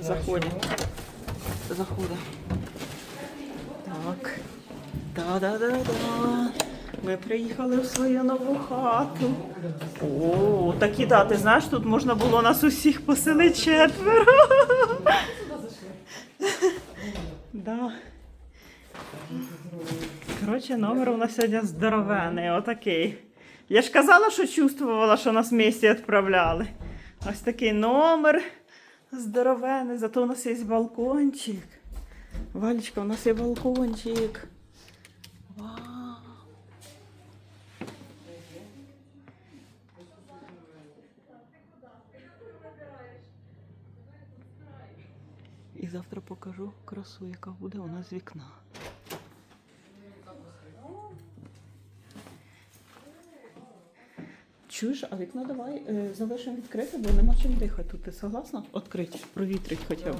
Заходимо. Заходимо. Так. Да-да-да-да. Ми приїхали в свою нову хату. О, такі да, ти знаєш, тут можна було нас усіх поселити четверо. Да. Коротше, номер у нас сьогодні здоровений, отакий. Я ж казала, що чувствувала, що нас вместе відправляли. Ось такий номер здоровений, зато у нас є балкончик. Валечка, у нас є балкончик. Вау. І завтра покажу красу, яка буде у нас з вікна. Чуєш, а вікно давай е, залишимо відкрите, бо нема чим дихати. Тут ти согласна? Открити, провітрить хоча б.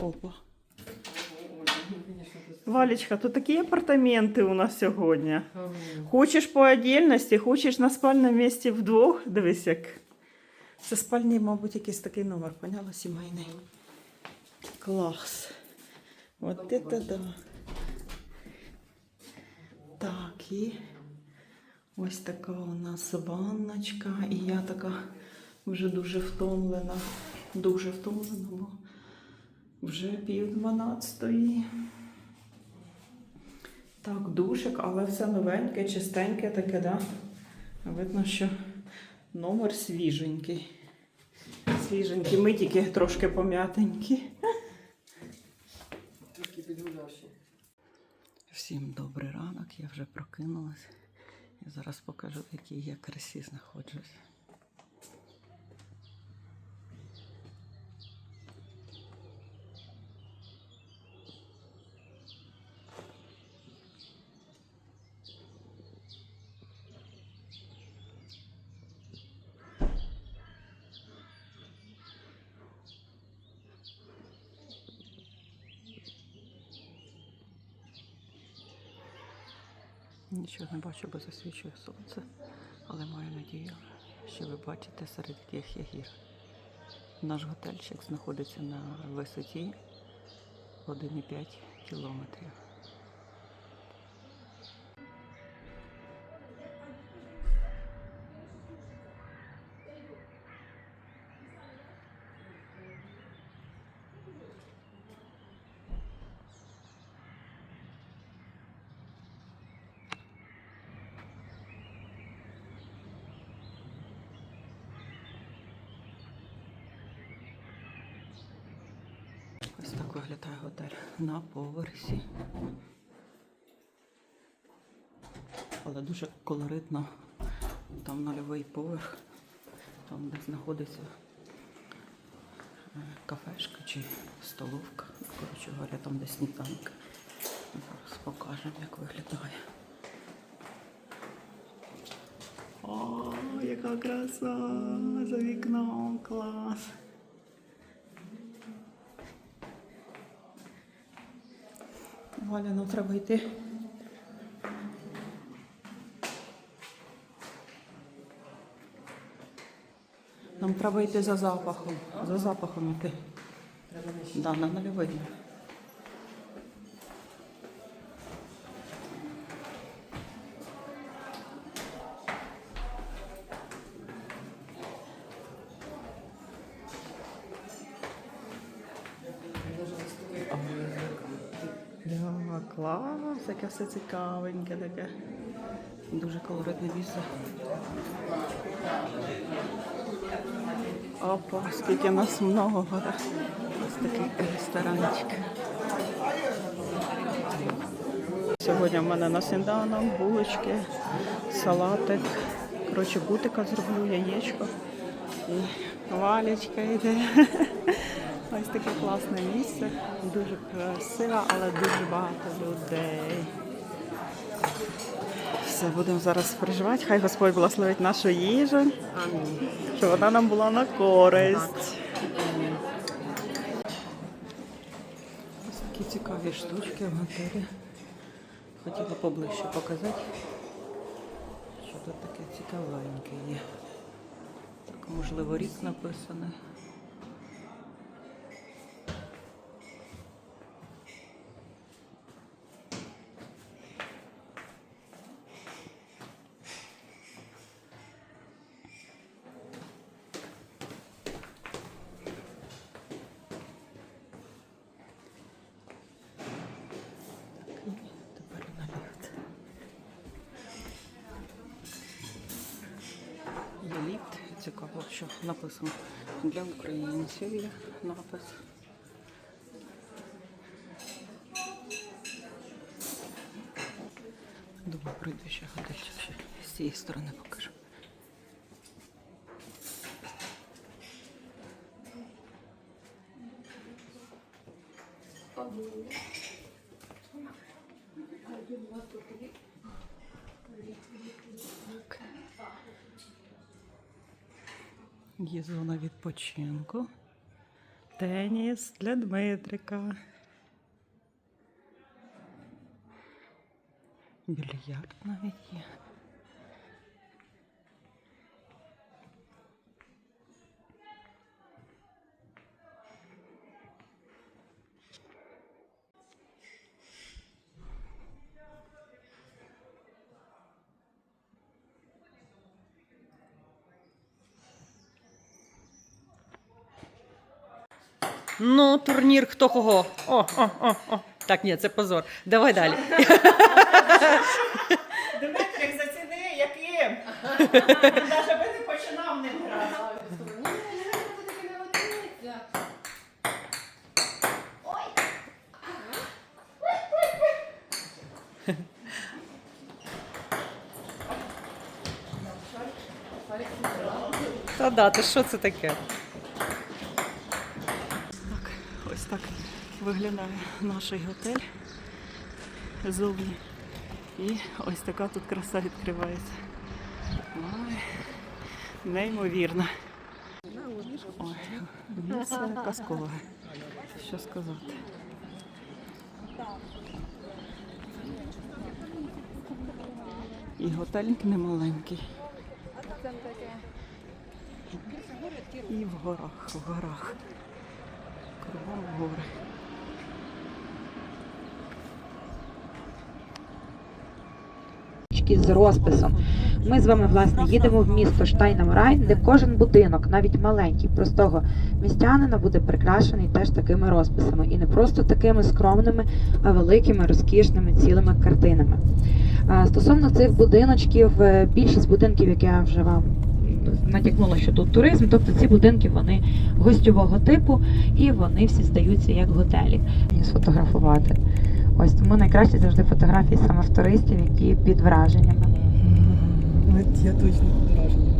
Опа. Валечка, тут такі апартаменти у нас сьогодні. Хочеш по отдельності, хочеш на спальному місці вдвох. Дивись, як. Це спальний, мабуть, якийсь такий номер, поняла, сімейний. Клас. От это да. Так, і ось така у нас ванночка. І я така вже дуже втомлена. Дуже втомлена, бо вже пів дванадцятої. Так, душик, але все новеньке, чистеньке таке, да? Видно, що номер свіженький. Свіженький. Ми тільки трошки пом'ятенькі. Всім добрий ранок, я вже прокинулась. І зараз покажу, в якій я красі знаходжусь. Нічого не бачу, бо засвічує сонце, але маю надію, що ви бачите серед яких є гір. Наш готельчик знаходиться на висоті 1,5 кілометрів. Виглядає готель на поверсі. Але дуже колоритно. Там нульовий поверх, там де знаходиться е, кафешка чи столовка. Коротше говоря, там де сніданка. Зараз покажемо, як виглядає. О, яка краса! За вікном клас! Валя, ну треба йти. Нам треба йти за запахом. За запахом йти. Треба не Да, на нульовий. Може Клас, яке все цікавеньке таке. Дуже колоритне місце. Опа, скільки нас много. да. Ось такий ресторанчик. Сьогодні в мене на сніданок, булочки, салатик. Коротше, бутика зроблю, яєчко. І валічка йде. Класне місце. Дуже красиве, але дуже багато людей. Все, будемо зараз переживати. Хай Господь благословить нашу їжу, Амінь. щоб вона нам була на користь. Ось такі цікаві штучки в готелі. Хотіла поближче показати, що тут таке цікавеньке є. Так, можливо, рік написаний. Цікаво, що написано для українців є напис. Думаю, прийду ще годичок ще з цієї сторони покажу. Так. Є зона відпочинку. Теніс для Дмитрика. Більярд навіть є. Ну, турнір хто кого. О, о, о, о. Так, ні, це позор. Давай далі. Дмитрик, заціни, яким. Навіть би не починав ним грати. Та да, ти що це таке? Так, ось так виглядає наш готель зовні. І ось така тут краса відкривається. Ой, неймовірно. Ой, місце казкове. Що сказати? І готель не маленький. І в горах, в горах. Кругом гори. З розписом. Ми з вами власне їдемо в місто Штайнамрайн, де кожен будинок, навіть маленький, простого містянина буде прикрашений теж такими розписами, і не просто такими скромними, а великими, розкішними, цілими картинами. Стосовно цих будиночків, е, більшість будинків, як я вже вам натякнула, що тут туризм, тобто ці будинки вони гостьового типу і вони всі здаються як готелі. Сфотографувати. Ось тому найкраще завжди фотографії саме туристів, які під враженнями. Я точно враження.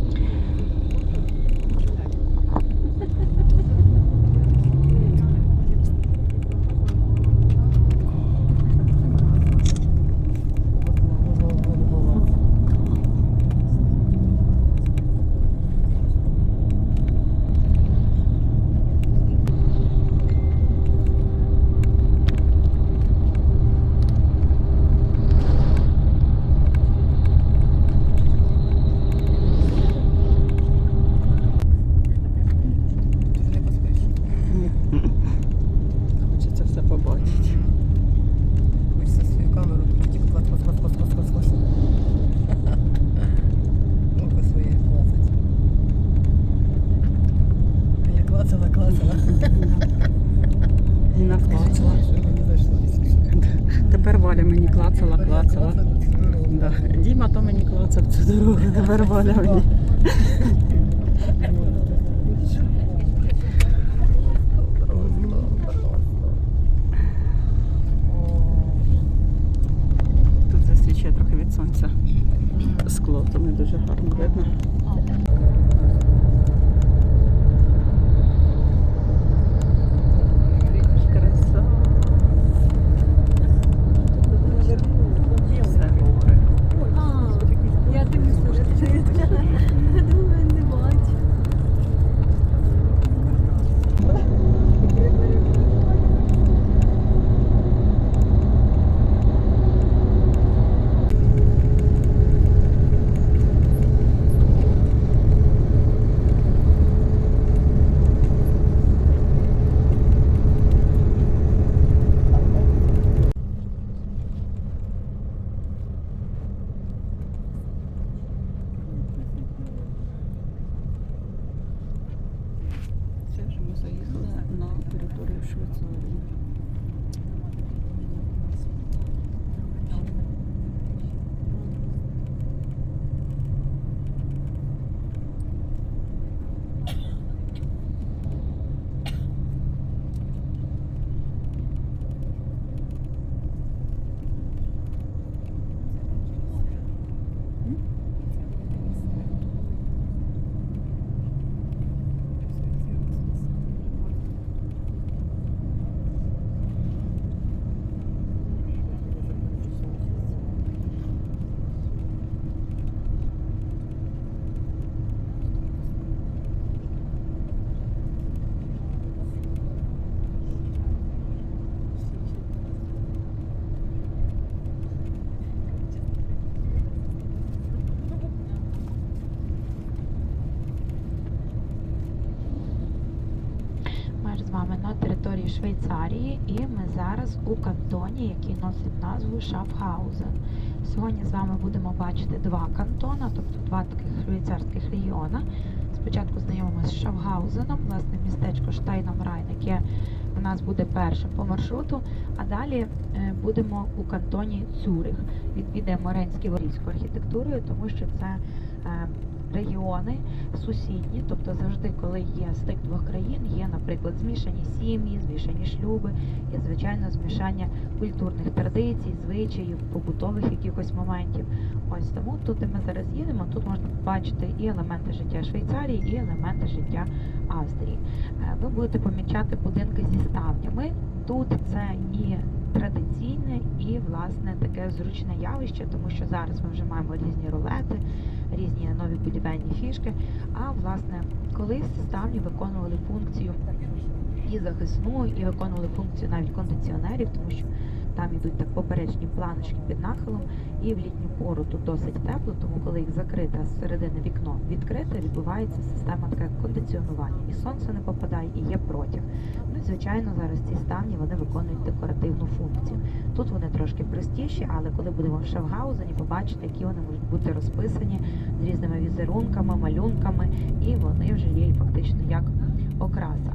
Ти не поспиш. Хочеться все побачити. Хочеться свою камеру, тут тільки клас, клас, клас, клас, клас, клас, клас. Око своє класить. А я клацала, клацала. Якщо що. Тепер Валя мені клацала, клацала. Клацала. Діма то мені клацав цю дорогу, тепер Валя мені. Тут засвічує трохи від сонця. Скло, то не дуже гарно Швейцарії, і ми зараз у кантоні, який носить назву Шафхаузен. Сьогодні з вами будемо бачити два кантона, тобто два таких швейцарських регіона. Спочатку знайомимося з Шафгаузеном, власне, містечко Штайнамрайн, яке у нас буде першим по маршруту. А далі е, будемо у кантоні Цюрих. Відвідаємо Рейнську ворійську архітектурою, тому що це е, регіони сусідні, тобто завжди, коли є стик двох країн, є, наприклад, змішані сім'ї, змішані шлюби і, звичайно, змішання культурних традицій, звичаїв, побутових якихось моментів. Ось тому тут, де ми зараз їдемо, тут можна побачити і елементи життя Швейцарії, і елементи життя Австрії. Е, Ви будете помічати будинки зі ставнями. Тут це і традиційне, і власне таке зручне явище, тому що зараз ми вже маємо різні рулети, різні нові будівельні фішки. А власне, колись ставні виконували функцію і захисну, і виконували функцію навіть кондиціонерів, тому що там йдуть так поперечні планочки під нахилом, і в літню пору тут досить тепло, тому коли їх закрите, а з середини вікно відкрите, відбувається система таке кондиціонування. І сонце не попадає, і є протяг. Ну і звичайно, зараз ці ставні вони виконують декоративну функцію. Тут вони трошки простіші, але коли будемо в Шавгаузені, побачите, які вони можуть бути розписані з різними візерунками, малюнками, і вони вже є фактично як окраса.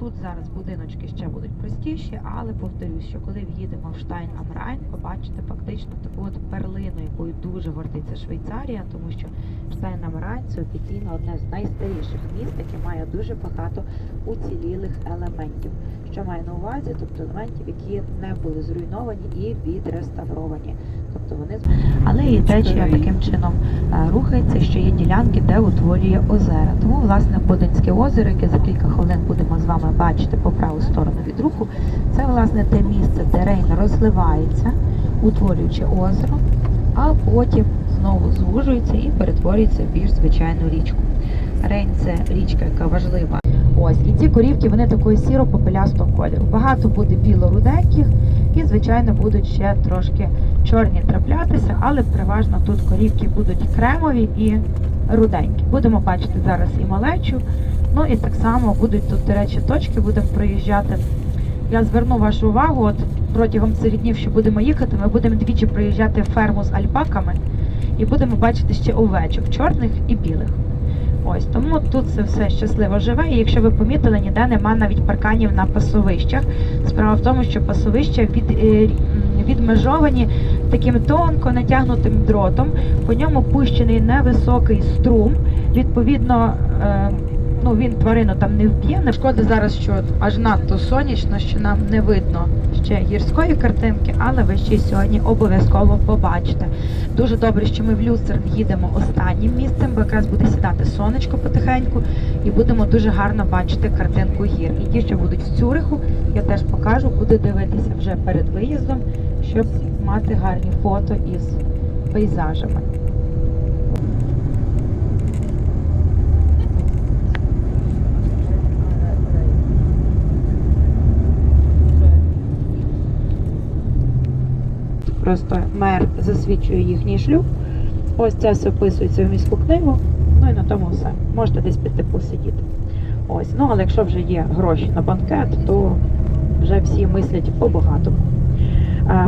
Тут зараз будиночки ще будуть простіші, але повторюсь, що коли в'їдемо в Штайн ам Райн, побачите фактично таку от перлину, якою дуже гордиться Швейцарія, тому що Штайн ам Райн це офіційно одне з найстаріших міст, яке має дуже багато уцілілих елементів. Що маю на увазі, тобто елементів, які не були зруйновані і відреставровані. Тобто вони але і течія таким чином е, рухається, що є ділянки, де утворює озера. Тому, власне, Бодинське озеро, яке за кілька хвилин будемо з вами бачити по праву сторону від руху, це власне те місце, де Рейн розливається, утворюючи озеро, а потім знову звужується і перетворюється в більш звичайну річку. Рейн це річка, яка важлива. Ось і ці корівки вони такої сіро-попелястого кольору. Багато буде біло-руденьких, і, звичайно, будуть ще трошки чорні траплятися, але переважно тут корівки будуть кремові і руденькі. Будемо бачити зараз і малечу. Ну і так само будуть тут, до речі, точки, будемо проїжджати. Я зверну вашу увагу, от протягом цих днів, що будемо їхати, ми будемо двічі проїжджати ферму з альпаками і будемо бачити ще овечок чорних і білих. Ось тому тут це все щасливо живе. І якщо ви помітили, ніде нема навіть парканів на пасовищах. Справа в тому, що пасовища від, е, відмежовані таким тонко натягнутим дротом. По ньому пущений невисокий струм. Відповідно, е, ну він тварину там не вб'є. Не шкода зараз, що аж надто сонячно, що нам не видно ще гірської картинки, але ви ще сьогодні обов'язково побачите. Дуже добре, що ми в Люцерн їдемо останнім місцем, бо якраз буде сідати сонечко потихеньку, і будемо дуже гарно бачити картинку гір. І ті, що будуть в Цюриху, я теж покажу, куди дивитися вже перед виїздом, щоб мати гарні фото із пейзажами. Просто мер засвідчує їхній шлюб. Ось це все вписується в міську книгу. Ну і на тому все. Можете десь піти посидіти. Ось. Ну, але якщо вже є гроші на банкет, то вже всі мислять по-багатому.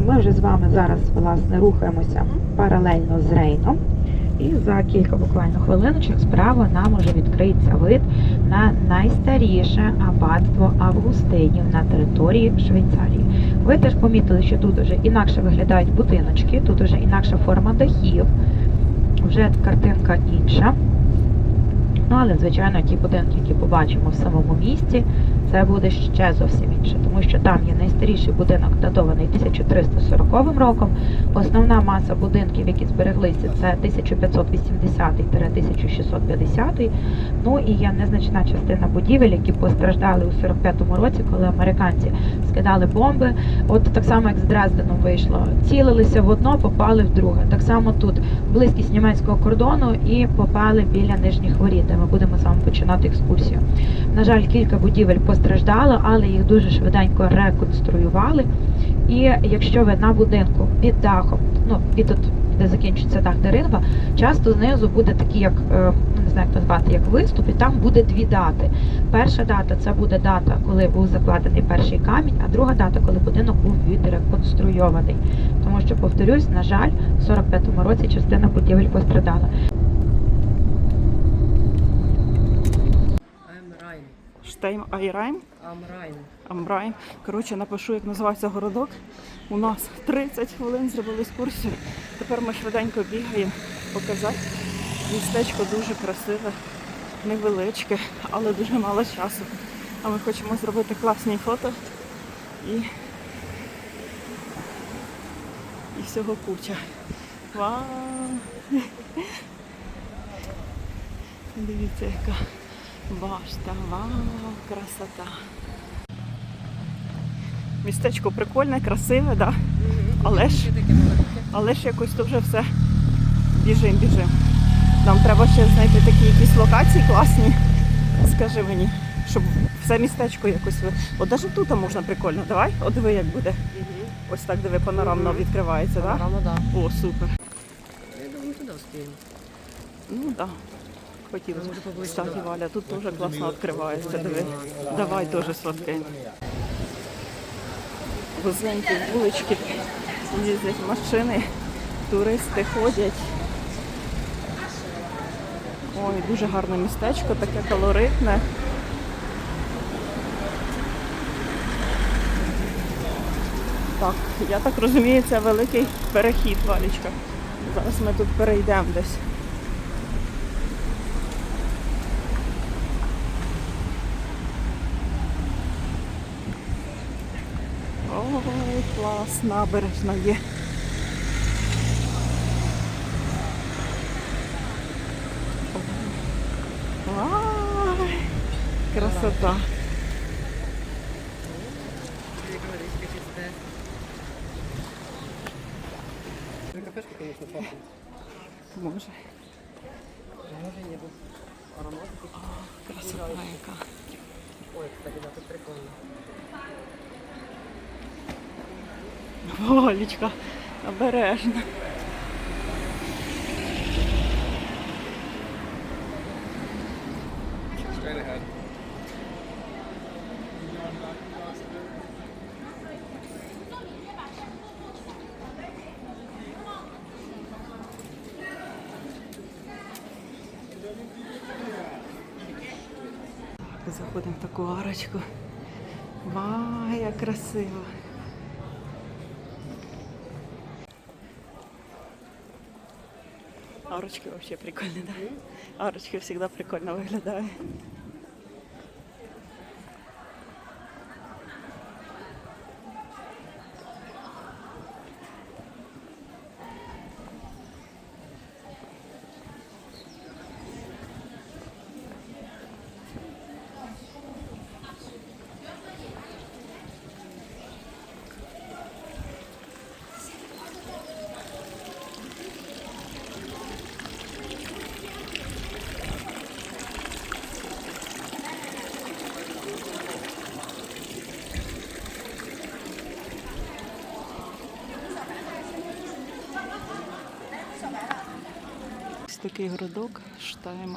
Ми вже з вами зараз власне рухаємося паралельно з Рейном. І за кілька буквально хвилиночок справа нам уже відкриється вид на найстаріше аббатство Августинів на території Швейцарії. Ви теж помітили, що тут вже інакше виглядають будиночки, тут вже інакша форма дахів, вже картинка інша. Ну, але, звичайно, ті будинки, які побачимо в самому місті, це буде ще зовсім інше, тому що там є найстаріший будинок, датований 1340 роком. Основна маса будинків, які збереглися, це 1580-1650. Ну і є незначна частина будівель, які постраждали у 45-му році, коли американці скидали бомби. От так само, як з Дрезденом вийшло, цілилися в одно, попали в друге. Так само тут близькість німецького кордону і попали біля нижніх воріт, ми будемо з вами починати екскурсію. На жаль, кілька будівель постраждало, але їх дуже швиденько реконструювали. І якщо ви на будинку під дахом ну і тут, де закінчується дах Деринва, часто знизу буде такі, як е, не знаю, як назвати, як виступ, і там буде дві дати. Перша дата це буде дата, коли був закладений перший камінь, а друга дата, коли будинок був відреконструйований. Тому що, повторюсь, на жаль, в 45-му році частина будівель пострадала. Штейм Айрайм. I'm Rhein. Коротше, напишу, як називається городок. У нас 30 хвилин зробили екскурсію. Тепер ми швиденько бігаємо показати. Містечко дуже красиве, невеличке, але дуже мало часу. А ми хочемо зробити класні фото і, і всього куча. Вау! Дивіться, яка башта, вау, красота. Містечко прикольне, красиве, да? Але ж, але ж якось то вже все біжим, біжим. Нам треба ще знайти такі якісь локації класні. Скажи мені, щоб все містечко якось ви. От навіть тут можна прикольно. Давай, от диви, як буде. Ось так диви, панорамно відкривається, так? Панорама, да. О, супер. Я думаю, туди встигну. Ну так. Да. Хотілося. Кстати, Валя, тут теж класно відкривається. Диви. Давай теж сфоткаємо. Вузенькі вулички, їздять машини, туристи ходять. Ой, дуже гарне містечко, таке колоритне. Так, я так розумію, це великий перехід, Валічка. Зараз ми тут перейдемо десь. Ой, клас, набережна є. Ой, красота. Як водичка чиста. Кафешка, конечно, пахнет. Може, Може, ні, бо аромат. красота яка. Ой, кстати, да, тут прикольно. Волічка, обережно. Заходимо в таку арочку. Вау, як красиво. Арочки вообще прикольные, да? Арочки всегда прикольно виглядають. Такий городок Штайм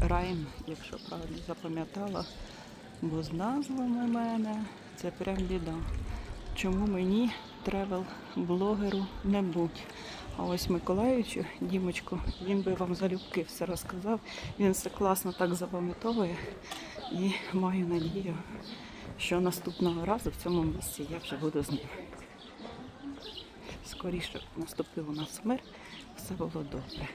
Райм, якщо правильно запам'ятала. Бо з назвами мене це прям біда. Чому мені тревел-блогеру не будь? А ось Миколаївичу, Дімочку, він би вам залюбки все розказав. Він все класно так запам'ятовує. І маю надію, що наступного разу в цьому місці я вже буду з ним. Скоріше наступив у нас мир, все було добре.